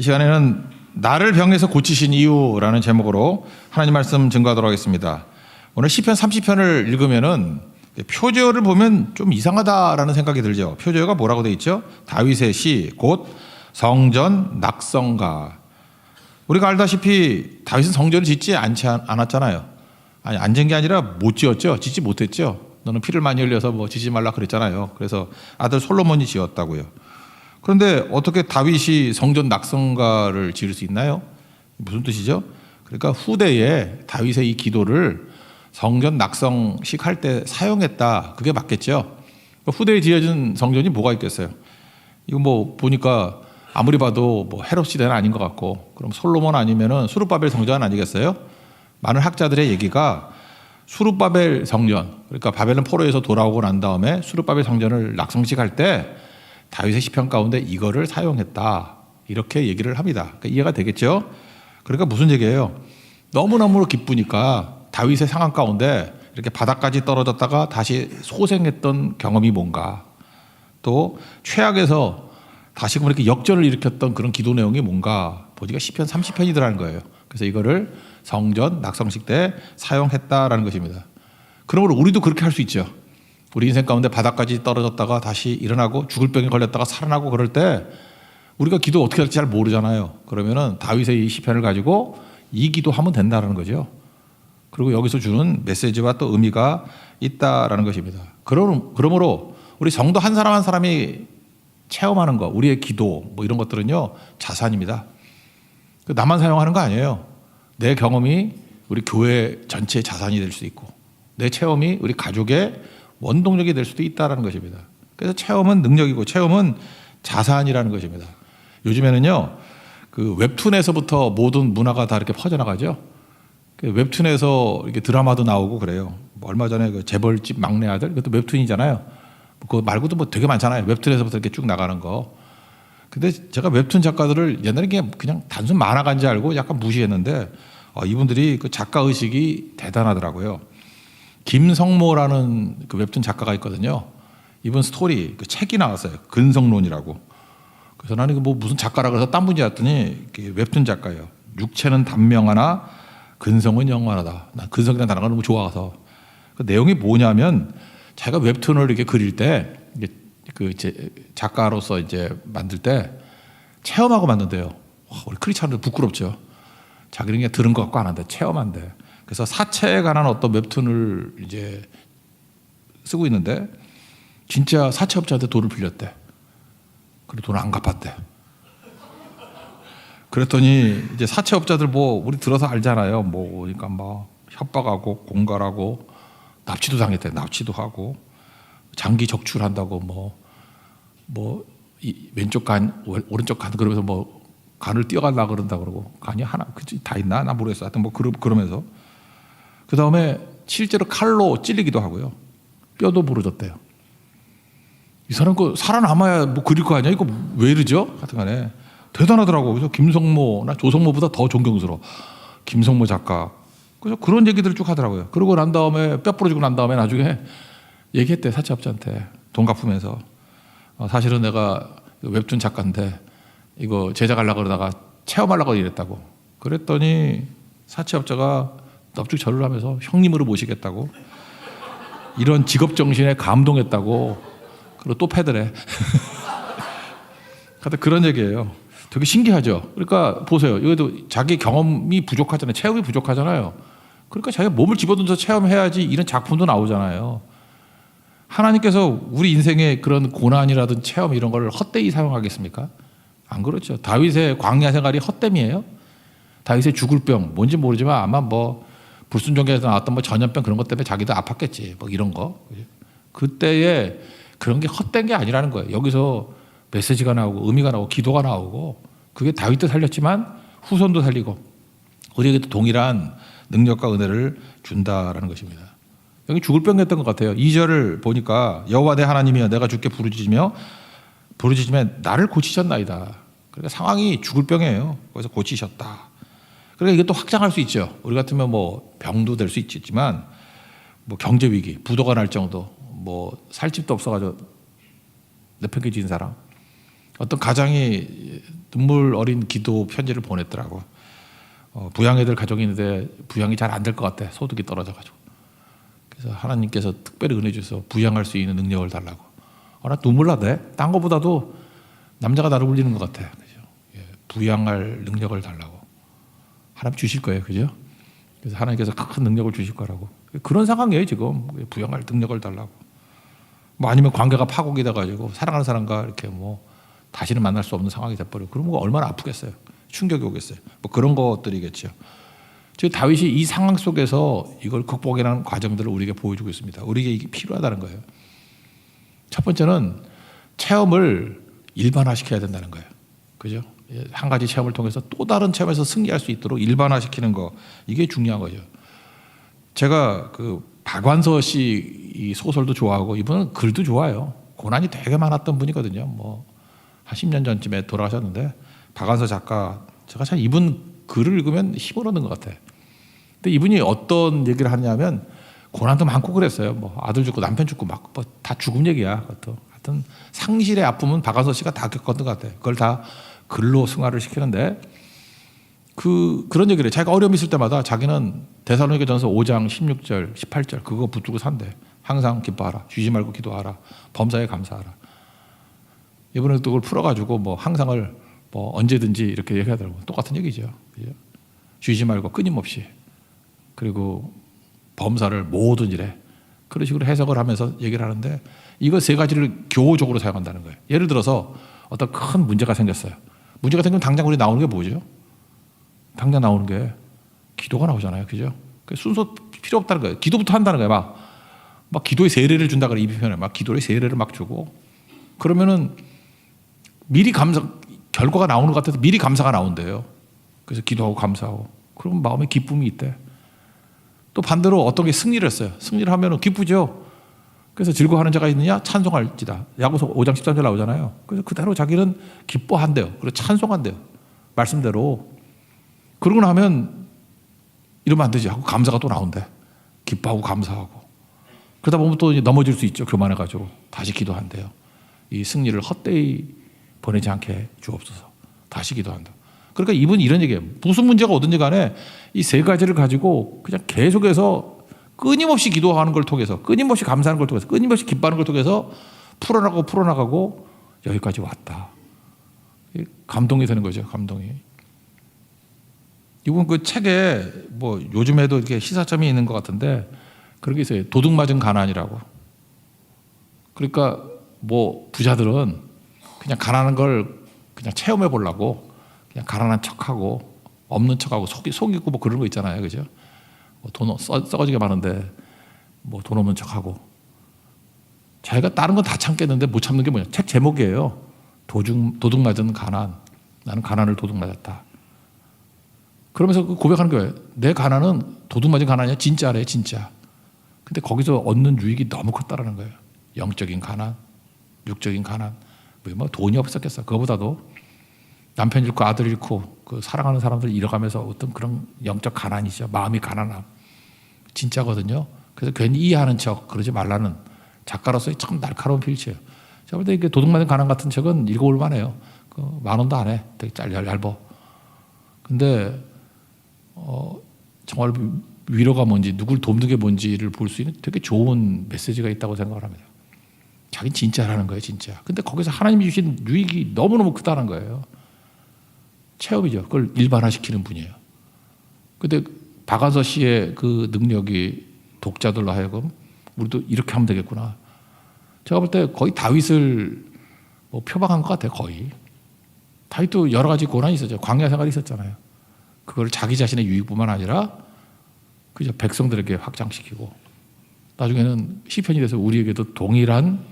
이 시간에는 나를 병에서 고치신 이유라는 제목으로 하나님 말씀 증거하도록 하겠습니다. 오늘 시편 30편을 읽으면은 표제어를 보면 좀 이상하다라는 생각이 들죠. 표제어가 뭐라고 돼 있죠? 다윗의 시, 곧 성전 낙성가. 우리가 알다시피 다윗은 성전을 짓지 않지 않- 않았잖아요. 아니 앉은 게 아니라 못 지었죠. 짓지 못했죠. 너는 피를 많이 흘려서 뭐 짓지 말라 그랬잖아요. 그래서 아들 솔로몬이 지었다고요. 그런데 어떻게 다윗이 성전 낙성가를 지을 수 있나요? 무슨 뜻이죠? 그러니까 후대에 다윗의 이 기도를 성전 낙성식 할 때 사용했다. 그게 맞겠죠? 후대에 지어진 성전이 뭐가 있겠어요? 이거 뭐 보니까 아무리 봐도 뭐 헤롯 시대는 아닌 것 같고 그럼 솔로몬 아니면은 수르바벨 성전 아니겠어요? 많은 학자들의 얘기가 수르바벨 성전 그러니까 바벨론 포로에서 돌아오고 난 다음에 수르바벨 성전을 낙성식 할 때 다윗의 시편 가운데 이거를 사용했다 이렇게 얘기를 합니다. 그러니까 이해가 되겠죠? 그러니까 무슨 얘기예요? 너무너무 기쁘니까 다윗의 상황 가운데 이렇게 바닥까지 떨어졌다가 다시 소생했던 경험이 뭔가 또 최악에서 다시금 이렇게 역전을 일으켰던 그런 기도 내용이 뭔가 보니까 시편 30편이더라는 거예요. 그래서 이거를 성전 낙성식 때 사용했다라는 것입니다. 그러므로 우리도 그렇게 할 수 있죠. 우리 인생 가운데 바닥까지 떨어졌다가 다시 일어나고 죽을 병에 걸렸다가 살아나고 그럴 때 우리가 기도 어떻게 할지 잘 모르잖아요. 그러면은 다윗의 이 시편을 가지고 이 기도하면 된다라는 거죠. 그리고 여기서 주는 메시지와 또 의미가 있다라는 것입니다. 그러, 그러므로 우리 성도 한 사람 한 사람이 체험하는 거, 우리의 기도 뭐 이런 것들은요 자산입니다. 그 나만 사용하는 거 아니에요. 내 경험이 우리 교회 전체의 자산이 될 수도 있고 내 체험이 우리 가족의 원동력이 될 수도 있다라는 것입니다. 그래서 체험은 능력이고 체험은 자산이라는 것입니다. 요즘에는요 그 웹툰에서부터 모든 문화가 다 이렇게 퍼져나가죠. 그 웹툰에서 이렇게 드라마도 나오고 그래요. 뭐 얼마 전에 그 재벌집 막내 아들 그것도 웹툰이잖아요. 그거 말고도 뭐 되게 많잖아요. 웹툰에서부터 이렇게 쭉 나가는 거. 근데 제가 웹툰 작가들을 옛날에 그냥, 단순 만화가인 줄 알고 약간 무시했는데 어, 이분들이 그 작가 의식이 대단하더라고요. 김성모라는 그 웹툰 작가가 있거든요. 이분 스토리 그 책이 나왔어요. 근성론이라고. 그래서 나는 뭐 무슨 작가라 그래서 딴 분이 왔더니 웹툰 작가예요. 육체는 단명하나 근성은 영원하다. 난 근성이라는 단어가 너무 좋아서. 그 내용이 뭐냐면 자기가 웹툰을 이렇게 그릴 때 그 작가로서 이제 만들 때 체험하고 만든대요. 와, 우리 크리스찬들 부끄럽죠. 자기는 그냥 들은 것 같고 안 한다. 체험한대. 그래서 사체에 관한 어떤 웹툰을 이제 쓰고 있는데 진짜 사채업자한테 돈을 빌렸대. 그리고 돈을 안 갚았대. 그랬더니 이제 사채업자들 뭐 우리 들어서 알잖아요. 뭐 그러니까 뭐 협박하고 공갈하고 납치도 당했대. 납치도 하고 장기 적출한다고 뭐뭐 왼쪽 간 오- 오른쪽 간 그러면서 뭐 간을 띄어갈라 그런다 그러고 간이 하나 그다 있나 나 모르겠어. 하여튼 뭐 그러, 그러면서 그 다음에 실제로 칼로 찔리기도 하고요. 뼈도 부러졌대요. 이 사람 그 살아남아야 뭐 그릴 거 아니야? 이거 왜 이러죠? 하여튼 간에 대단하더라고. 그래서 김성모나 조성모보다 더 존경스러워. 김성모 작가. 그래서 그런 얘기들을 쭉 하더라고요. 그러고 난 다음에 뼈 부러지고 난 다음에 나중에 얘기했대 사채업자한테 돈 갚으면서 어, 사실은 내가 웹툰 작가인데 이거 제작하려고 그러다가 체험하려고 이랬다고. 그랬더니 사채업자가 넙죽 절을 하면서 형님으로 모시겠다고 이런 직업 정신에 감동했다고 그리고 또 패드래. 하여튼 그런 얘기예요. 되게 신기하죠. 그러니까 보세요. 이것도 자기 경험이 부족하잖아요. 체험이 부족하잖아요. 그러니까 자기가 몸을 집어던져 체험해야지 이런 작품도 나오잖아요. 하나님께서 우리 인생의 그런 고난이라든 체험 이런 걸 헛되이 사용하겠습니까? 안 그렇죠. 다윗의 광야 생활이 헛됨이에요. 다윗의 죽을 병 뭔지 모르지만 아마 뭐 불순종에서 나왔던 뭐 전염병 그런 것 때문에 자기도 아팠겠지. 뭐 이런 거. 그때에 그런 게 헛된 게 아니라는 거예요. 여기서 메시지가 나오고 의미가 나오고 기도가 나오고 그게 다윗도 살렸지만 후손도 살리고 우리에게도 동일한 능력과 은혜를 준다라는 것입니다. 여기 죽을 병이었던 것 같아요. 2절을 보니까 여호와 내 하나님이여 내가 주께 부르짖으며 부르짖으면 나를 고치셨나이다. 그러니까 상황이 죽을 병이에요. 그래서 고치셨다. 그러니까 이게 또 확장할 수 있죠. 우리 같으면 뭐 병도 될 수 있지만 뭐 경제 위기, 부도가 날 정도, 뭐 살 집도 없어가지고 내팽개진 사람, 어떤 가장이 눈물 어린 기도 편지를 보냈더라고. 어, 부양애들 가족이 있는데 부양이 잘 안 될 것 같아. 소득이 떨어져가지고. 그래서 하나님께서 특별히 은혜 주셔서 부양할 수 있는 능력을 달라고. 아, 나 눈물 나대. 딴 거보다도 남자가 나를 울리는 것 같아. 그죠? 예, 부양할 능력을 달라고. 하나님 주실 거예요. 그죠? 그래서 하나님께서 큰 능력을 주실 거라고. 그런 상황이에요, 지금. 부양할 능력을 달라고. 뭐 아니면 관계가 파국이 돼가지고 사랑하는 사람과 이렇게 뭐 다시는 만날 수 없는 상황이 돼버려. 그러면 얼마나 아프겠어요. 충격이 오겠어요. 뭐 그런 것들이겠죠. 즉 다윗이 이 상황 속에서 이걸 극복이라는 과정들을 우리에게 보여주고 있습니다. 우리에게 이게 필요하다는 거예요. 첫 번째는 체험을 일반화시켜야 된다는 거예요. 그죠? 예, 한 가지 체험을 통해서 또 다른 체험에서 승리할 수 있도록 일반화시키는 거 이게 중요한 거죠. 제가 그 박완서 씨이 소설도 좋아하고 이분은 글도 좋아요. 고난이 되게 많았던 분이거든요. 뭐 한 10년 전쯤에 돌아가셨는데 박완서 작가 제가 참 이분 글을 읽으면 힘을 얻는 것 같아. 근데 이분이 어떤 얘기를 하냐면 고난도 많고 그랬어요. 뭐 아들 죽고 남편 죽고 막 다 죽음 얘기야. 그것도 하여튼 상실의 아픔은 박완서 씨가 다 겪었던 것 같아. 그걸 다 글로 승화를 시키는데 그 그런 얘기를 해. 자기가 어려움 있을 때마다 자기는 대사로니가 전서 5장 16절 18절 그거 붙들고 산대. 항상 기뻐하라. 쉬지 말고 기도하라. 범사에 감사하라. 이번에 또 그걸 풀어가지고 뭐 항상을 뭐 언제든지 이렇게 얘기하더라고. 똑같은 얘기죠. 그죠? 쉬지 말고 끊임없이 그리고 범사를 모든 일에 그런 식으로 해석을 하면서 얘기를 하는데 이거 세 가지를 교호적으로 사용한다는 거예요. 예를 들어서 어떤 큰 문제가 생겼어요. 문제가 생기면 당장 우리 나오는 게 뭐죠? 당장 나오는 게 기도가 나오잖아요. 그죠? 그 순서 필요 없다는 거예요. 기도부터 한다는 거예요. 막, 막 기도의 세례를 준다 그래. 이 표현에 막 기도의 세례를 막 주고 그러면은 미리 감사 결과가 나오는 것 같아서 미리 감사가 나온대요. 그래서 기도하고 감사하고 그러면 마음에 기쁨이 있대. 또 반대로 어떤 게 승리를 했어요. 승리를 하면은 기쁘죠. 그래서 즐거워하는 자가 있느냐 찬송할지다. 야고서 5장 13절 나오잖아요. 그래서 그대로 자기는 기뻐한대요. 그리고 찬송한대요. 말씀대로. 그러고 나면 이러면 안 되지 하고 감사가 또 나온대. 기뻐하고 감사하고. 그러다 보면 또 넘어질 수 있죠. 교만해가지고 다시 기도한대요. 이 승리를 헛되이 보내지 않게 주옵소서. 다시 기도한다. 그러니까 이분 이런 얘기예요. 무슨 문제가 오든지 간에 이 세 가지를 가지고 그냥 계속해서 끊임없이 기도하는 걸 통해서 끊임없이 감사하는 걸 통해서 끊임없이 기뻐하는 걸 통해서 풀어나가고 풀어나가고 여기까지 왔다. 감동이 되는 거죠. 감동이. 이분 그 책에 뭐 요즘에도 이렇게 시사점이 있는 것 같은데 그런 게 있어요. 도둑 맞은 가난이라고. 그러니까 뭐 부자들은 그냥 가난한 걸 그냥 체험해 보려고 그냥 가난한 척하고 없는 척하고 속이 속이고 뭐 그런 거 있잖아요, 그죠? 뭐돈 써, 썩어지게 많은데 뭐 돈 없는 척하고 자기가 다른 건 다 참겠는데 못 참는 게 뭐냐? 책 제목이에요. 도둑 도둑 맞은 가난. 나는 가난을 도둑 맞았다. 그러면서 그 고백하는 거예요. 내 가난은 도둑 맞은 가난이야, 진짜래, 진짜. 근데 거기서 얻는 유익이 너무 컸다라는 거예요. 영적인 가난, 육적인 가난. 뭐 돈이 없었겠어. 그거보다도 남편 잃고 아들 잃고 그 사랑하는 사람들 잃어가면서 어떤 그런 영적 가난이죠. 마음이 가난함. 진짜거든요. 그래서 괜히 이해하는 척 그러지 말라는 작가로서의 참 날카로운 필체예요. 제가 볼때 이게 도둑맞은 가난 같은 책은 읽어볼 만해요. 그 만 원도 안 해. 되게 짧, 얇어. 근데 어, 정말 위로가 뭔지 누굴 돕는 게 뭔지를 볼 수 있는 되게 좋은 메시지가 있다고 생각을 합니다. 자기는 진짜라는 거예요, 진짜. 근데 거기서 하나님이 주신 유익이 너무너무 크다는 거예요. 체험이죠. 그걸 일반화시키는 분이에요. 근데 박완서 씨의 그 능력이 독자들로 하여금 우리도 이렇게 하면 되겠구나. 제가 볼 때 거의 다윗을 뭐 표방한 것 같아요, 거의. 다윗도 여러 가지 고난이 있었죠. 광야 생활이 있었잖아요. 그걸 자기 자신의 유익뿐만 아니라 그저 백성들에게 확장시키고 나중에는 시편이 돼서 우리에게도 동일한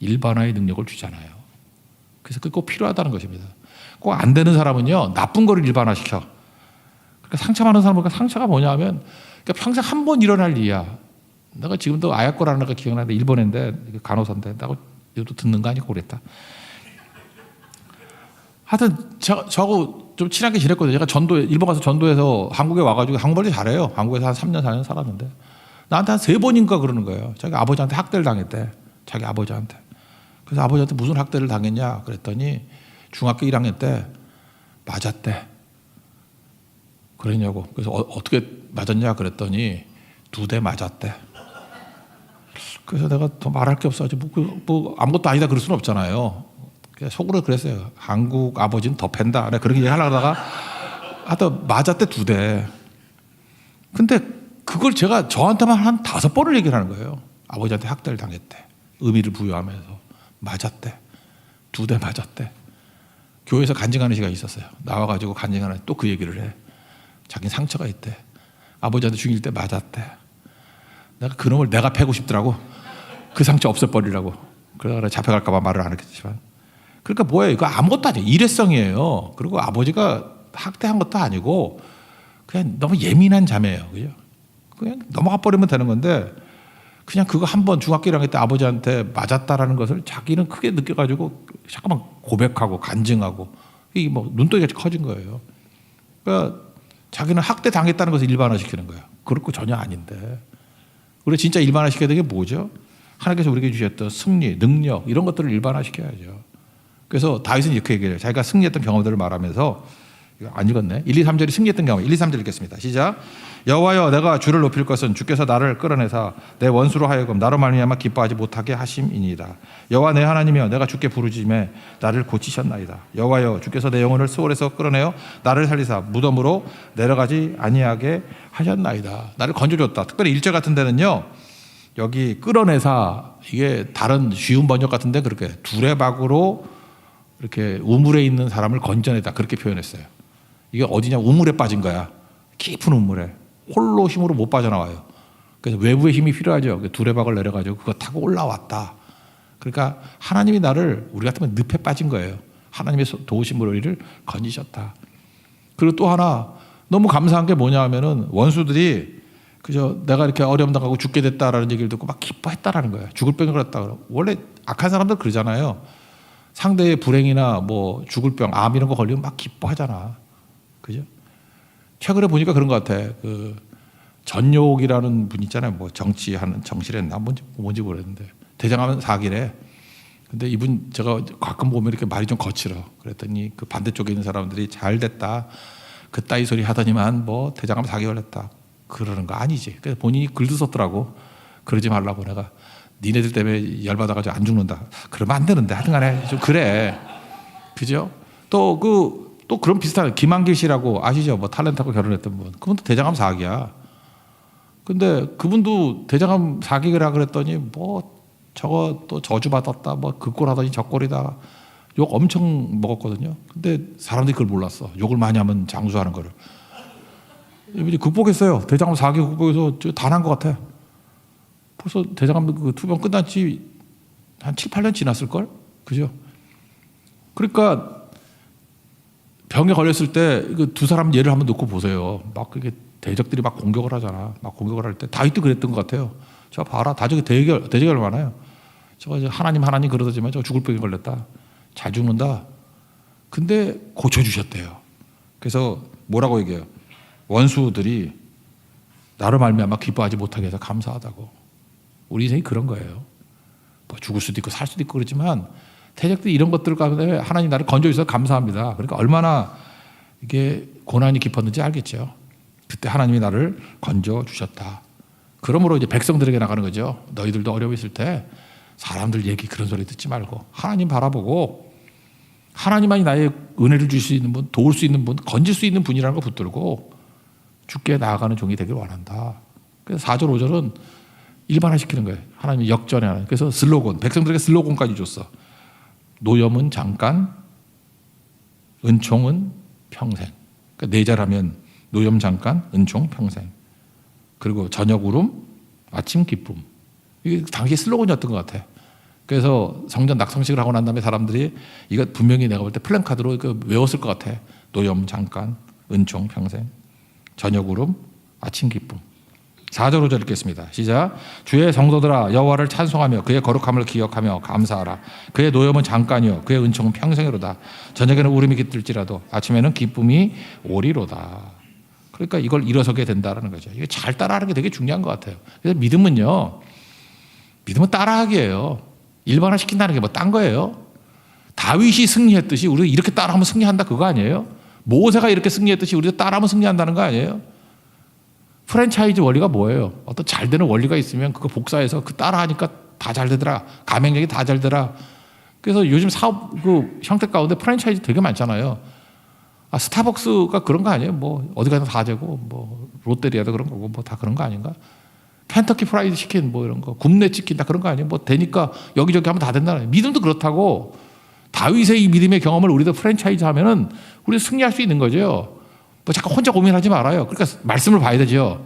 일반화의 능력을 주잖아요. 그래서 그게 꼭 필요하다는 것입니다. 꼭 안 되는 사람은요 나쁜 거를 일반화시켜. 그러니까 상처 많은 사람은 상처가 뭐냐면 그러니까 평생 한 번 일어날 일이야. 내가 지금도 아야코라는 애가 기억나는데 일본인데 간호사인데 나고 이것도 듣는 거 아니고 그랬다. 하여튼 저, 저하고 좀 친하게 지냈거든요. 제가 전도 일본 가서 전도해서 한국에 와가지고 한국말도 잘해요. 한국에서 한 3년 4년 살았는데 나한테 한 세 번인가 그러는 거예요. 자기 아버지한테 학대를 당했대. 자기 아버지한테. 그래서 아버지한테 무슨 학대를 당했냐 그랬더니 중학교 1학년 때 맞았대. 그랬냐고. 그래서 어, 떻게 맞았냐 그랬더니 두 대 맞았대. 그래서 내가 더 말할 게 없어. 뭐, 그- 뭐 아무것도 아니다 그럴 수는 없잖아요. 속으로 그랬어요. 한국 아버지는 더 팬다. 내가 그렇게 얘기하려고 하다가 하여튼 맞았대 두 대. 근데 그걸 제가 저한테만 한 다섯 번을 얘기를 하는 거예요. 아버지한테 학대를 당했대. 의미를 부여하면서 맞았대. 두 대 맞았대. 교회에서 간증하는 시간이 있었어요. 나와가지고 간증하는 또 그 얘기를 해. 자기 상처가 있대. 아버지한테 죽일 때 맞았대. 내가 그놈을 내가 패고 싶더라고. 그 상처 없애버리려고. 그러다 잡혀갈까봐 말을 안 했겠지만. 그러니까 뭐예요? 이거 아무것도 아니에요. 일회성이에요. 그리고 아버지가 학대한 것도 아니고 그냥 너무 예민한 자매예요. 그죠? 그냥 넘어가 버리면 되는 건데 그냥 그거 한 번 중학교 1학년 때 아버지한테 맞았다라는 것을 자기는 크게 느껴가지고 잠깐만 고백하고 간증하고 이게 뭐 눈덩이같이 커진 거예요. 그러니까 자기는 학대 당했다는 것을 일반화시키는 거야. 그렇고 전혀 아닌데. 우리 진짜 일반화시켜야 되는 게 뭐죠? 하나님께서 우리에게 주셨던 승리, 능력 이런 것들을 일반화시켜야죠. 그래서 다윗은 이렇게 얘기해요. 자기가 승리했던 경험들을 말하면서 안 읽었네. 1, 2, 3절이 승리했던 경험. 1, 2, 3절 읽겠습니다. 시작. 여호와여 내가 주를 높일 것은 주께서 나를 끌어내사 내 원수로 하여금 나로 말미암아 기뻐하지 못하게 하심이니이다. 여호와 내 하나님이여 내가 주께 부르짖음에 나를 고치셨나이다. 여호와여 주께서 내 영혼을 수월에서 끌어내어 나를 살리사 무덤으로 내려가지 아니하게 하셨나이다. 나를 건져줬다. 특별히 일절 같은 데는요. 여기 끌어내사 이게 다른 쉬운 번역 같은데 그렇게 두레박으로 이렇게 우물에 있는 사람을 건져내다 그렇게 표현했어요. 이게 어디냐 우물에 빠진 거야. 깊은 우물에 홀로 힘으로 못 빠져나와요. 그래서 외부의 힘이 필요하죠. 그 두레박을 내려가지고 그거 타고 올라왔다. 그러니까 하나님이 나를 우리 같으면 늪에 빠진 거예요. 하나님의 소- 도우심으로 우리를 건지셨다. 그리고 또 하나 너무 감사한 게 뭐냐 하면은 원수들이 그저 내가 이렇게 어려움 당하고 죽게 됐다라는 얘기를 듣고 막 기뻐했다라는 거예요. 죽을 병이 걸렸다. 원래 악한 사람들 그러잖아요. 상대의 불행이나 뭐 죽을 병, 암 이런 거 걸리면 막 기뻐하잖아. 그죠? 최근에 보니까 그런 것 같아. 그 전욕이라는 분 있잖아요. 뭐 정치하는 정실했나 뭔지 뭔지 모르겠는데 대장하면 사기래. 근데 이분 제가 가끔 보면 이렇게 말이 좀 거칠어. 그랬더니 그 반대쪽에 있는 사람들이 잘 됐다. 그 따위 소리 하더니만 뭐 대장하면 사기 걸렸다. 그러는 거 아니지. 그래서 본인이 글도 썼더라고. 그러지 말라고 내가 니네들 때문에 열받아가지고 안 죽는다. 그러면 안 되는데 하여튼간에 좀 그래. 그죠? 또 그 또 그런 비슷한 김한길 씨라고 아시죠? 뭐 탤런트하고 결혼했던 분. 그분도 대장암 사기야. 근데 그분도 대장암 사기라 그랬더니 뭐 저거 또 저주 받았다. 뭐 그 꼴 하더니 저 꼴이다. 욕 엄청 먹었거든요. 근데 사람들이 그걸 몰랐어. 욕을 많이 하면 장수하는 거를. 이분이 극복했어요. 대장암 사기 극복해서 다난 것 같아. 벌써 대장암 그 투병 끝난 지한 7, 8년 지났을 걸? 그죠? 그러니까 병에 걸렸을 때그두 사람 예를 한번 놓고 보세요. 막 그게 대적들이 막 공격을 하잖아. 막 공격을 할 때 다윗도 그랬던 것 같아요. 저 봐라. 다적이 대결 대적을 많아요. 저거 하나님 하나님 그러더지만 저 죽을 병에 걸렸다. 잘 죽는다. 근데 고쳐 주셨대요. 그래서 뭐라고 얘기해요? 원수들이 나를 말미암아 기뻐하지 못하게 해서 감사하다고. 우리 인생이 그런 거예요. 뭐 죽을 수도 있고 살 수도 있고 그렇지만 대적들이 이런 것들 가운데 하나님 나를 건져 주셔서 감사합니다. 그러니까 얼마나 이게 고난이 깊었는지 알겠죠. 그때 하나님이 나를 건져 주셨다. 그러므로 이제 백성들에게 나가는 거죠. 너희들도 어려워 있을 때 사람들 얘기 그런 소리 듣지 말고 하나님 바라보고 하나님만이 나의 은혜를 줄 수 있는 분, 도울 수 있는 분, 건질 수 있는 분이라는 거 붙들고 죽게 나아가는 종이 되길 원한다. 그래서 4절, 5절은 일반화시키는 거예요. 하나님이 역전해. 그래서 슬로건, 백성들에게 슬로건까지 줬어. 노염은 잠깐, 은총은 평생. 그러니까 네 자라면 노염 잠깐, 은총 평생. 그리고 저녁 울음, 아침 기쁨. 이게 당시 슬로건이었던 것 같아. 그래서 성전 낙성식을 하고 난 다음에 사람들이 이거 분명히 내가 볼 때 플랜카드로 그 외웠을 것 같아. 노염 잠깐, 은총 평생. 저녁 울음, 아침 기쁨. 4절 5절 읽겠습니다. 시작. 주의 성도들아 여호와를 찬송하며 그의 거룩함을 기억하며 감사하라. 그의 노염은 잠깐이요 그의 은총은 평생이로다. 저녁에는 울음이 깃들지라도 아침에는 기쁨이 오리로다. 그러니까 이걸 일어서게 된다라는 거죠. 이게 잘 따라하는 게 되게 중요한 것 같아요. 그래서 믿음은요. 믿음은 따라하기예요. 일반화 시킨다는 게 뭐 딴 거예요. 다윗이 승리했듯이 우리가 이렇게 따라하면 승리한다 그거 아니에요? 모세가 이렇게 승리했듯이 우리도 따라하면 승리한다는 거 아니에요? 프랜차이즈 원리가 뭐예요? 어떤 잘 되는 원리가 있으면 그거 복사해서 그 따라 하니까 다 잘 되더라. 가맹력이 다 잘 되더라. 그래서 요즘 사업 그 형태 가운데 프랜차이즈 되게 많잖아요. 아, 스타벅스가 그런 거 아니에요? 뭐 어디 가나 다 되고 뭐 롯데리아도 그런 거고 뭐 다 그런 거 아닌가? 켄터키 프라이드 치킨 뭐 이런 거 굽네 치킨 다 그런 거 아니에요? 뭐 되니까 여기저기 하면 다 된다는 믿음도 그렇다고 다윗의 이 믿음의 경험을 우리도 프랜차이즈 하면은 우리 승리할 수 있는 거죠. 뭐 잠깐 혼자 고민하지 말아요. 그러니까 말씀을 봐야 되죠.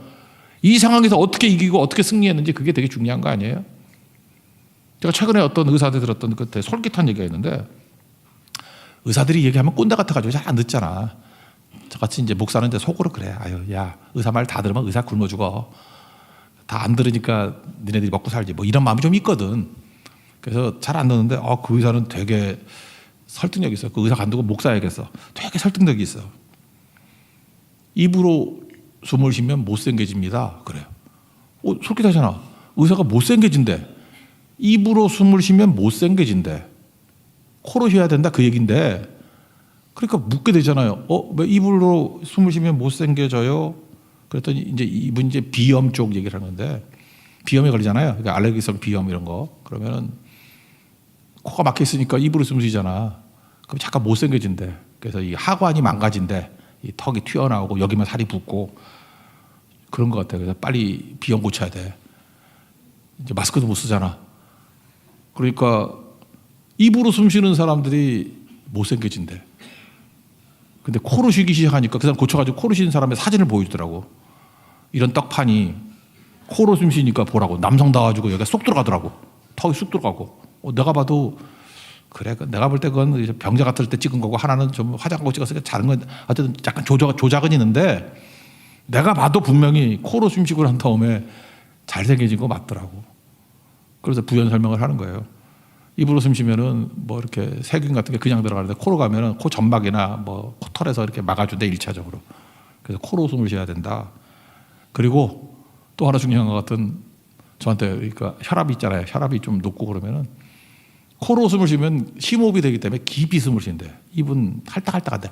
이 상황에서 어떻게 이기고 어떻게 승리했는지 그게 되게 중요한 거 아니에요? 제가 최근에 어떤 의사들 들었던 그때 솔깃한 얘기가 있는데 의사들이 얘기하면 꼰대 같아가지고 잘 안 듣잖아. 저같이 이제 목사는 이제 속으로 그래. 아유, 야, 의사 말 다 들으면 의사 굶어 죽어. 다 안 들으니까 니네들이 먹고 살지. 뭐 이런 마음이 좀 있거든. 그래서 잘 안 듣는데, 어, 그 의사는 되게 설득력 있어. 그 의사 간두고 목사야겠어. 되게 설득력이 있어. 입으로 숨을 쉬면 못생겨집니다. 그래요. 어, 솔깃하잖아. 의사가 못생겨진대. 입으로 숨을 쉬면 못생겨진대. 코로 쉬어야 된다 그 얘긴데 그러니까 묻게 되잖아요. 어, 왜 입으로 숨을 쉬면 못생겨져요? 그랬더니 이제 이분 이제 비염 쪽 얘기를 하는데 비염에 걸리잖아요. 그러니까 알레르기성 비염 이런 거 그러면은 코가 막혀 있으니까 입으로 숨 쉬잖아. 그럼 잠깐 못생겨진대. 그래서 이 하관이 망가진대. 이 턱이 튀어나오고 여기만 살이 붓고 그런 것 같아. 그래서 빨리 비염 고쳐야 돼. 이제 마스크도 못 쓰잖아. 그러니까 입으로 숨 쉬는 사람들이 못생겨진대. 근데 코로 쉬기 시작하니까 그 사람 고쳐가지고 코로 쉬는 사람의 사진을 보여주더라고. 이런 떡판이 코로 숨 쉬니까 보라고. 남성 나와가지고 여기가 쏙 들어가더라고. 턱이 쑥 들어가고. 어, 내가 봐도 그래. 그 내가 볼 때 그건 병자 같을 때 찍은 거고 하나는 좀 화장하고 찍었으니까 다른 건 어쨌든 약간 조작, 조작은 있는데 내가 봐도 분명히 코로 숨 쉬고 난 다음에 잘생겨진 거 맞더라고. 그래서 부연 설명을 하는 거예요. 입으로 숨 쉬면은 뭐 이렇게 세균 같은 게 그냥 들어가는데 코로 가면은 코 점막이나 뭐 코털에서 이렇게 막아준대 일차적으로. 그래서 코로 숨을 쉬어야 된다. 그리고 또 하나 중요한 것 같은 저한테 그러니까 혈압이 있잖아요. 혈압이 좀 높고 그러면은 코로 숨을 쉬면 심호흡이 되기 때문에 깊이 숨을 쉰대. 입은 할딱할딱한데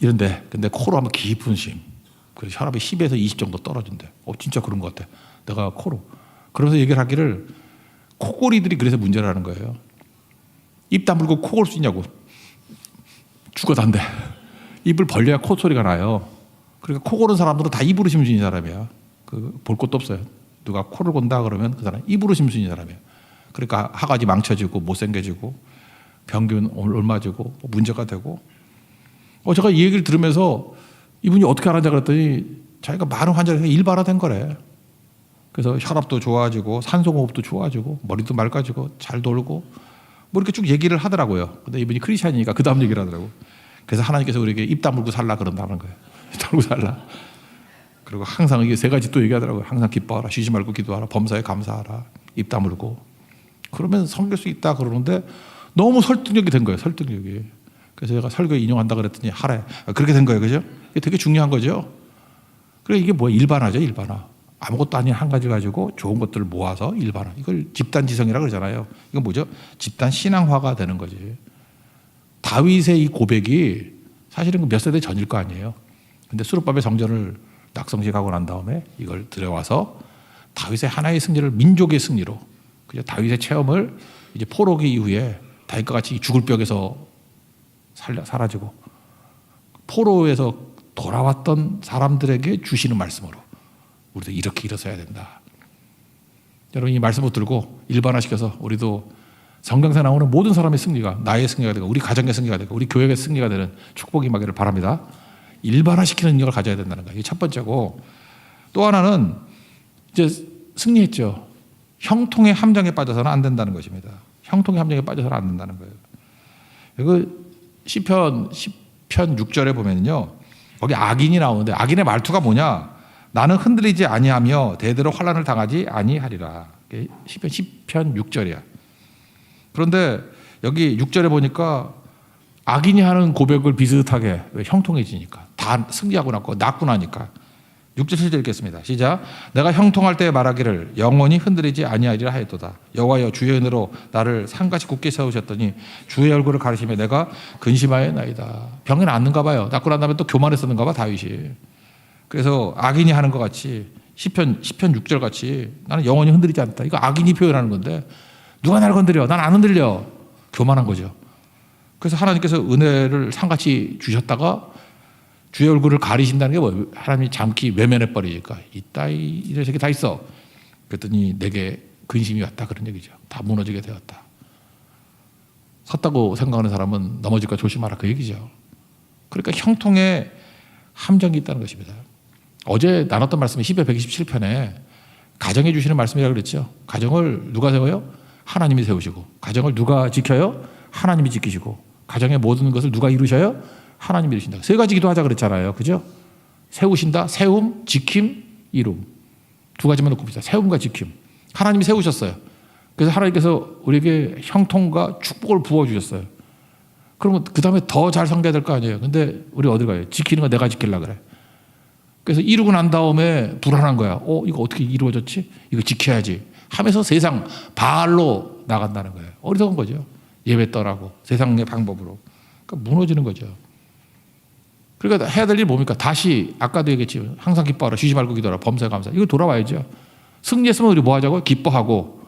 이런데 근데 코로 하면 깊은 쉼. 그래서 혈압이 10에서 20 정도 떨어진대. 어 진짜 그런 것 같아. 내가 코로. 그러면서 얘기를 하기를 코골이들이 그래서 문제라는 거예요. 입 다물고 코골 수 있냐고. 죽어도 안 돼. 입을 벌려야 코 소리가 나요. 그러니까 코 고는 사람들은 다 입으로 심수인 사람이야. 그 볼 것도 없어요. 누가 코를 곤다 그러면 그 사람 입으로 심수인 사람이야. 그러니까 하가지 망쳐지고 못생겨지고 병균 옮아지고 문제가 되고. 어 제가 이 얘기를 들으면서 이분이 어떻게 알았냐 그랬더니 자기가 많은 환자를 일반화된 거래. 그래서 혈압도 좋아지고 산소호흡도 좋아지고 머리도 맑아지고 잘 돌고 뭐 이렇게 쭉 얘기를 하더라고요. 근데 이분이 크리스천이니까 그 다음 얘기를 하더라고. 그래서 하나님께서 우리에게 입 다물고 살라 그런다는 거예요. 입 다물고 살라. 그리고 항상 이게 세 가지 또 얘기하더라고요. 항상 기뻐하라, 쉬지 말고 기도하라, 범사에 감사하라, 입 다물고. 그러면 섬길 수 있다 그러는데 너무 설득력이 된 거예요. 설득력이. 그래서 제가 설교에 인용한다 그랬더니 하래. 아, 그렇게 된 거예요. 그죠? 이게 되게 중요한 거죠. 그래 이게 뭐야? 일반화죠, 일반화. 아무것도 아닌 한 가지 가지고 좋은 것들을 모아서 일반화. 이걸 집단 지성이라 그러잖아요. 이건 뭐죠? 집단 신앙화가 되는 거지. 다윗의 이 고백이 사실은 몇 세대 전일 거 아니에요. 근데 수르밥의 성전을 낙성식하고 난 다음에 이걸 들여와서 다윗의 하나의 승리를 민족의 승리로 그죠? 다윗의 체험을 이제 포로기 이후에 다윗과 같이 죽을 벽에서 살려, 사라지고 포로에서 돌아왔던 사람들에게 주시는 말씀으로 우리도 이렇게 일어서야 된다. 여러분 이 말씀 붙들고 일반화시켜서 우리도 성경에 나오는 모든 사람의 승리가 나의 승리가 되고 우리 가정의 승리가 되고 우리 교회의 승리가 되는 축복이 임하기를 바랍니다. 일반화시키는 능력을 가져야 된다는 거예요. 첫 번째고 또 하나는 이제 승리했죠. 형통의 함정에 빠져서는 안 된다는 것입니다. 형통의 함정에 빠져서는 안 된다는 거예요. 이거 시편 10편 6절에 보면요. 거기 악인이 나오는데 악인의 말투가 뭐냐? 나는 흔들리지 아니하며 대대로 환란을 당하지 아니하리라. 시편 10편 6절이야. 그런데 여기 6절에 보니까 악인이 하는 고백을 비슷하게 왜 형통해지니까 다 승리하고 났고 낫고 나니까 6절 7절 읽겠습니다. 시작. 내가 형통할 때 말하기를 영원히 흔들리지 아니하리라 하였도다. 여호와여 주의 은혜로 나를 산같이 굳게 세우셨더니 주의 얼굴을 가리시며 내가 근심하였나이다. 병이 낫는가 봐요. 낫고 난 다음에 또 교만했었는가 봐 다윗이. 그래서 악인이 하는 것 같이 시편 10편 6절 같이 나는 영원히 흔들리지 않다. 이거 악인이 표현하는 건데 누가 나를 건드려? 난 안 흔들려. 교만한 거죠. 그래서 하나님께서 은혜를 상같이 주셨다가 주의 얼굴을 가리신다는 게 뭐예요? 하나님이 잠기 외면해 버리니까 이따이 이런 새끼 다 있어. 그랬더니 내게 근심이 왔다 그런 얘기죠. 다 무너지게 되었다. 섰다고 생각하는 사람은 넘어질까 조심하라 그 얘기죠. 그러니까 형통에 함정이 있다는 것입니다. 어제 나눴던 말씀이 10회 127편에 가정해 주시는 말씀이라고 그랬죠. 가정을 누가 세워요? 하나님이 세우시고 가정을 누가 지켜요? 하나님이 지키시고 가정의 모든 것을 누가 이루셔요? 하나님이 이루신다. 세 가지 기도하자 그랬잖아요. 그죠? 세우신다, 세움, 지킴, 이룸. 두 가지만 놓고 봅시다. 세움과 지킴. 하나님이 세우셨어요. 그래서 하나님께서 우리에게 형통과 축복을 부어 주셨어요. 그러면 그 다음에 더잘 섬겨야 될 거 아니에요. 근데 우리 어디 가요? 지키는 거 내가 지킬라 그래. 그래서 이루고 난 다음에 불안한 거야. 어, 이거 어떻게 이루어졌지? 이거 지켜야지. 하면서 세상 발로 나간다는 거예요. 어리석은 거죠. 예배 떠라고 세상의 방법으로. 그러니까 무너지는 거죠. 그러니까 해야 될 일이 뭡니까? 다시 아까도 얘기했지. 항상 기뻐하라. 쉬지 말고 기도하라. 범사에 감사. 이거 돌아와야죠. 승리했으면 우리 뭐 하자고요? 기뻐하고.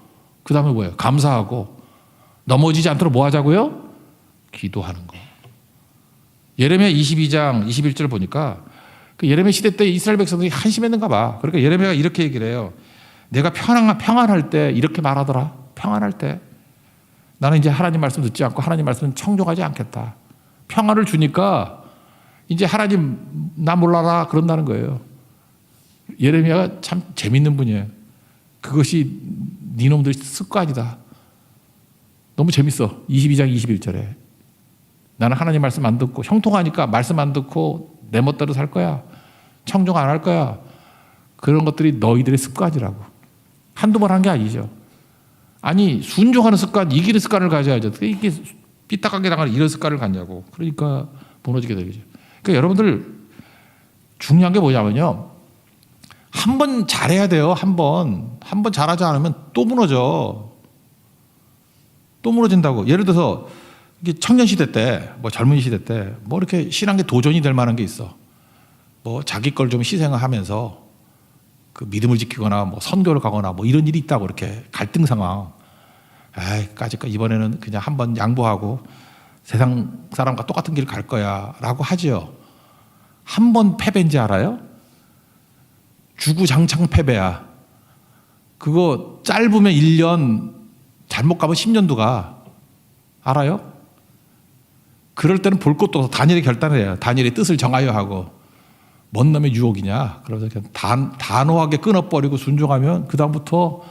그 다음에 뭐예요? 감사하고. 넘어지지 않도록 뭐 하자고요? 기도하는 거. 예레미야 22장 21절 보니까 그 예레미야 시대 때 이스라엘 백성들이 한심했는가 봐. 그러니까 예레미야가 이렇게 얘기를 해요. 내가 평안, 평안할 때 이렇게 말하더라. 평안할 때. 나는 이제 하나님 말씀 듣지 않고 하나님 말씀은 청종하지 않겠다. 평안을 주니까 이제 하나님 나 몰라라 그런다는 거예요. 예레미야가 참 재밌는 분이에요. 그것이 니놈들 습관이다. 너무 재밌어. 22장 21절에. 나는 하나님 말씀 안 듣고 형통하니까 말씀 안 듣고 내 멋대로 살 거야. 청종 안할 거야. 그런 것들이 너희들의 습관이라고. 한두 번 한 게 아니죠. 아니 순종하는 습관, 이기는 습관을 가져야죠. 이게 삐딱하게 나가는 이런 습관을 갖냐고. 그러니까 무너지게 되죠. 그러니까 여러분들 중요한 게 뭐냐면요. 한 번 잘해야 돼요. 한 번. 한 번 잘하지 않으면 또 무너져. 또 무너진다고. 예를 들어서 청년 시대 때, 뭐 젊은 시대 때, 뭐 이렇게 신앙에 도전이 될 만한 게 있어. 뭐 자기 걸 좀 희생을 하면서 그 믿음을 지키거나 뭐 선교를 가거나 뭐 이런 일이 있다고 이렇게 갈등 상황. 에이, 까짓거 이번에는 그냥 한번 양보하고 세상 사람과 똑같은 길 갈 거야 라고 하지요. 한 번 패배인지 알아요? 주구장창 패배야. 그거 짧으면 1년, 잘못 가면 10년도 가. 알아요? 그럴 때는 볼 것도 없어. 다니엘이 결단을 해요. 다니엘의 뜻을 정하여 하고. 뭔 놈의 유혹이냐. 그러면서 그냥 단, 단호하게 끊어버리고 순종하면 그다음부터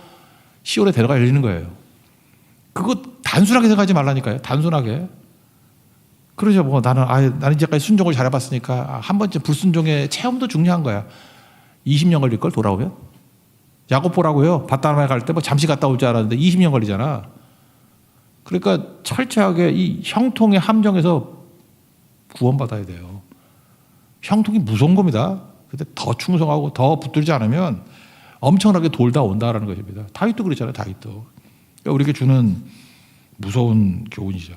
시월에 대로가 열리는 거예요. 그거 단순하게 생각하지 말라니까요. 단순하게. 그러죠. 뭐 나는, 아 나는 이제까지 순종을 잘해봤으니까 아, 한 번쯤 불순종의 체험도 중요한 거야. 20년 걸릴 걸 돌아오면? 야곱 보라고요. 바다나에 갈 때 뭐 잠시 갔다 올 줄 알았는데 20년 걸리잖아. 그러니까 철저하게 이 형통의 함정에서 구원받아야 돼요. 형통이 무서운 겁니다. 근데 더 충성하고 더 붙들지 않으면 엄청나게 돌다 온다라는 것입니다. 다윗도 그랬잖아요. 다윗도. 그러니까 우리에게 주는 무서운 교훈이죠.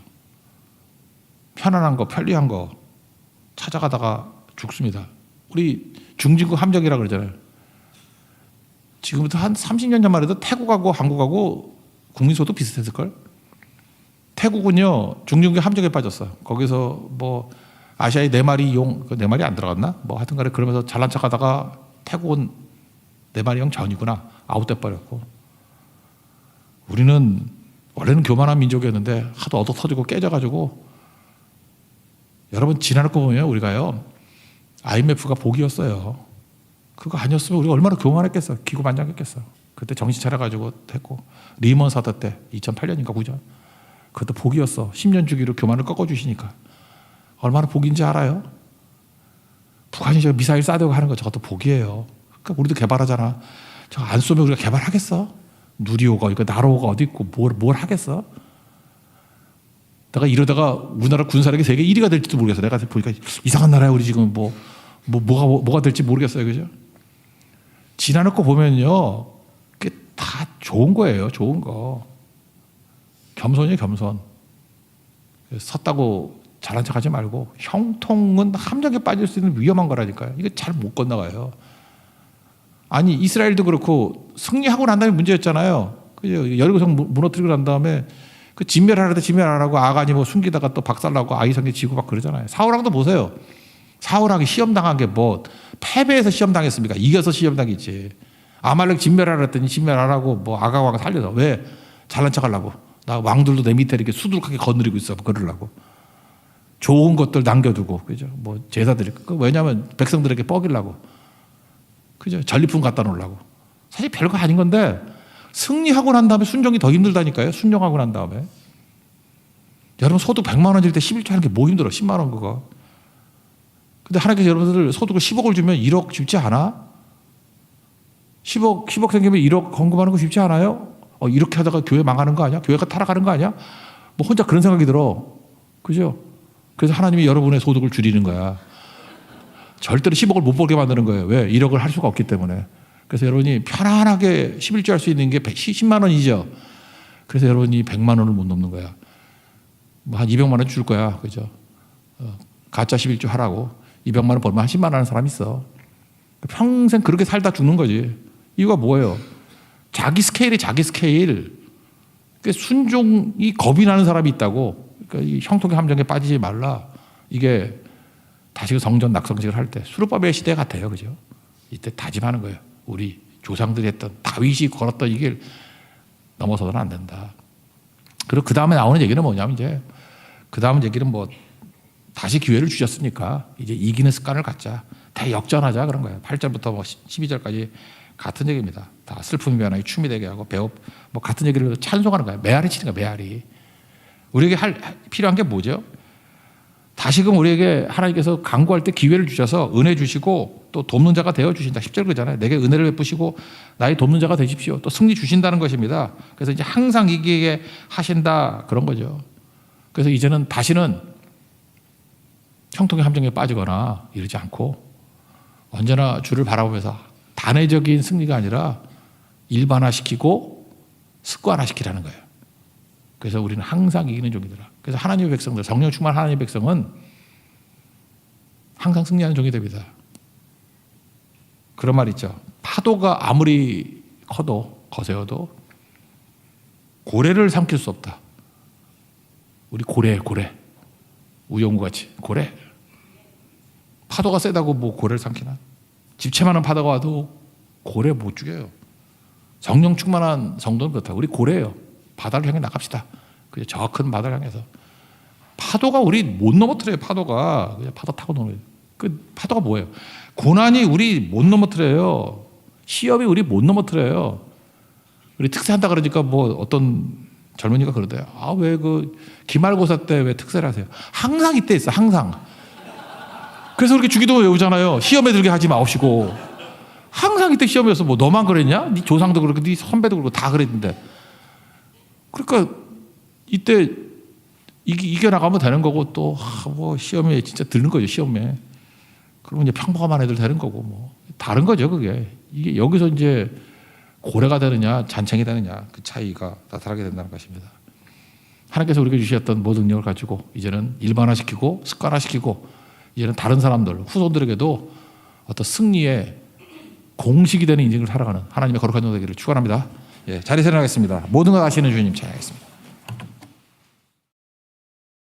편안한 거, 편리한 거 찾아가다가 죽습니다. 우리 중진국 함정이라 그러잖아요. 지금부터 한 30년 전만 해도 태국하고 한국하고 국민소득 비슷했을 걸. 태국은요 중진국 함정에 빠졌어. 거기서 뭐 아시아의 네 마리 용, 그네 마리 안 들어갔나? 뭐 하여튼 간에 그러면서 잘난 척 하다가 태국은 네 마리 용 전이구나 아웃돼 버렸고. 우리는 원래는 교만한 민족이었는데 하도 얻어 터지고 깨져가지고 여러분 지나갈 거 보면 우리가요 IMF가 복이었어요. 그거 아니었으면 우리가 얼마나 교만했겠어. 기고만장했겠어. 그때 정신 차려가지고 했고 리먼 사태 때 2008년인가 9년 그것도 복이었어. 10년 주기로 교만을 꺾어주시니까 얼마나 복인지 알아요? 북한이 저 미사일 쏴대고 하는 거 저것도 복이에요. 그러니까 우리도 개발하잖아. 저거 안 쏘면 우리가 개발하겠어? 누리호가 이거 나로호가 어디 있고 뭘, 뭘 하겠어? 내가 이러다가 우리나라 군사력이 세계 1위가 될지도 모르겠어. 내가 보니까 이상한 나라야 우리 지금 뭐, 뭐 뭐가 뭐가 될지 모르겠어요, 그죠? 지나놓고 보면요. 그게 다 좋은 거예요. 좋은 거. 겸손이에요, 겸손. 섰다고 잘한 척 하지 말고 형통은 함정에 빠질 수 있는 위험한 거라니까요. 이거 잘 못 건너가요. 아니 이스라엘도 그렇고 승리하고 난 다음에 문제였잖아요. 그죠? 무- 무너뜨리고 난 다음에 그 진멸하려다 진멸하라고 아간이 뭐 숨기다가 또 박살나고 아이성이 지고 막 그러잖아요. 사울왕도 보세요. 사울왕이 시험 당한 게 뭐 패배해서 시험 당했습니까? 이겨서 시험 당했지. 아말렉 진멸하라 했더니 진멸하라고 뭐 아가왕 살려서 왜 잘난 척 하려고 나 왕들도 내 밑에 이렇게 수두룩하게 거느리고 있어 그러려고 좋은 것들 남겨두고 그죠? 뭐 제사 드릴 거 왜냐하면 백성들에게 뻐기려고 그죠? 전리품 갖다 놓으려고 사실 별거 아닌 건데 승리하고 난 다음에 순종이 더 힘들다니까요. 순종하고 난 다음에 여러분 소득 100만 원일 때 11조 하는 게 뭐 힘들어? 10만 원 그거. 근데 하나님께서 여러분들 소득을 10억을 주면 1억 쉽지 않아? 10억 10억 생기면 1억 건금하는 거 쉽지 않아요? 어, 이렇게 하다가 교회 망하는 거 아니야? 교회가 타락하는 거 아니야? 뭐 혼자 그런 생각이 들어. 그죠? 그래서 하나님이 여러분의 소득을 줄이는 거야. 절대로 10억을 못 벌게 만드는 거예요. 왜? 1억을 할 수가 없기 때문에. 그래서 여러분이 편안하게 11조 할수 있는 게 10만 원이죠. 그래서 여러분이 100만 원을 못 넘는 거야. 뭐 한 200만 원 줄 거야. 그죠? 어, 가짜 11조 하라고. 200만 원 벌면 한 10만 원 하는 사람 있어. 평생 그렇게 살다 죽는 거지. 이유가 뭐예요? 자기 스케일이 자기 스케일. 그 순종이 겁이 나는 사람이 있다고. 그러니까 이 형통의 함정에 빠지지 말라. 이게 다시 성전 낙성식을 할 때 수르바벨 시대 같아요, 그죠? 이때 다짐하는 거예요. 우리 조상들이 했던 다윗이 걸었던 이 길 넘어서는 안 된다. 그리고 그 다음에 나오는 얘기는 뭐냐면 이제 그 다음 얘기는 뭐 다시 기회를 주셨으니까 이제 이기는 습관을 갖자. 대역전하자 그런 거예요. 8절부터 뭐 12절까지 같은 얘기입니다. 다 슬픔이 변하여 춤이 되게 하고 배업 뭐 같은 얘기를 찬송하는 거예요. 메아리 치는 거예요. 메아리. 우리에게 할 필요한 게 뭐죠? 다시금 우리에게 하나님께서 강구할 때 기회를 주셔서 은혜 주시고 또 돕는 자가 되어 주신다. 10절 그잖아요. 내게 은혜를 베푸시고 나의 돕는 자가 되십시오. 또 승리 주신다는 것입니다. 그래서 이제 항상 이기게 하신다 그런 거죠. 그래서 이제는 다시는 형통의 함정에 빠지거나 이러지 않고 언제나 주를 바라보면서 단회적인 승리가 아니라 일반화시키고 습관화시키라는 거예요. 그래서 우리는 항상 이기는 종이더라. 그래서 하나님의 백성들, 성령 충만 하나님의 백성은 항상 승리하는 종이 됩니다. 그런 말 있죠. 파도가 아무리 커도 거세어도 고래를 삼킬 수 없다. 우리 고래, 고래. 우영우 같이 고래. 파도가 세다고 뭐 고래를 삼키나? 집채만한 파도가 와도 고래 못 죽여요. 성령 충만한 성도는 그렇다. 우리 고래예요. 바다를 향해 나갑시다. 그저 큰 바다를 향해서 파도가 우리 못 넘어뜨려요. 파도가 그냥 파도 타고 거예요. 그 파도가 뭐예요? 고난이 우리 못 넘어뜨려요. 시험이 우리 못 넘어뜨려요. 우리 특세한다 그러니까 뭐 어떤 젊은이가 그러대요. 아 왜 그 기말고사 때 왜 특세를 하세요? 항상 이때 있어. 항상. 그래서 그렇게 주기도 외우잖아요. 시험에 들게 하지 마옵시고. 항상 이때 시험이었어. 뭐 너만 그랬냐? 네 조상도 그렇고 네 선배도 그렇고 다 그랬는데. 그러니까 이때 이겨나가면 되는 거고 또뭐 시험에 진짜 드는 거죠 시험에 그러면 이제 평범한 애들 되는 거고 뭐. 다른 거죠 그게. 이게 여기서 이제 고래가 되느냐 잔챙이 되느냐 그 차이가 나타나게 된다는 것입니다. 하나님께서 우리에게 주셨던 모든 능력을 가지고 이제는 일반화시키고 습관화시키고 이제는 다른 사람들 후손들에게도 어떤 승리의 공식이 되는 인생을 살아가는 하나님의 거룩한 종 되기를 축원합니다. 예, 자리에 일어나겠습니다. 모든 걸 아시는 주님 찬양하겠습니다